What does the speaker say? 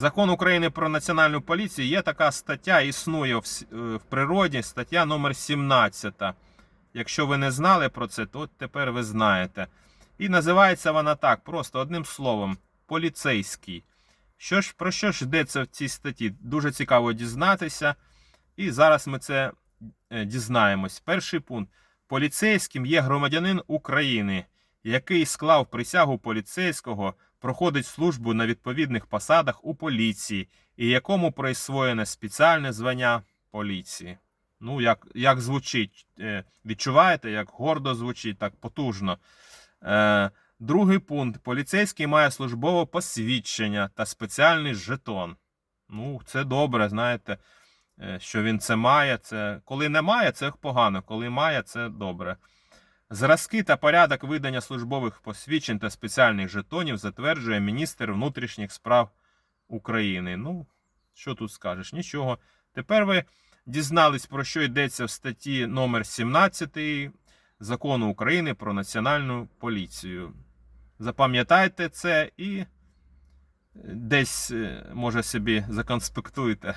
Закон України про національну поліцію є така стаття, існує в, е, природі, стаття номер 17. Якщо ви не знали про це, то тепер ви знаєте. І називається вона так, просто одним словом: поліцейський. Що ж, про що ж йдеться в цій статті? Дуже цікаво дізнатися. І зараз ми це е, дізнаємось. Перший пункт. Поліцейським є громадянин України, який склав присягу поліцейського, проходить службу на відповідних посадах у поліції, і якому присвоєне спеціальне звання поліції. Ну, як, як звучить, Е, відчуваєте, як гордо звучить, так потужно. Е, Другий пункт. Поліцейський має службове посвідчення та спеціальний жетон. Ну, це добре, знаєте, е, що він це має. Це... Коли немає, це погано. Коли має, це добре. Зразки та порядок видання службових посвідчень та спеціальних жетонів затверджує міністр внутрішніх справ України. Ну, що тут скажеш? Нічого. Тепер ви дізнались, про що йдеться в статті номер 17 Закону України про національну поліцію. Запам'ятайте це і десь, е, може, собі законспектуйте.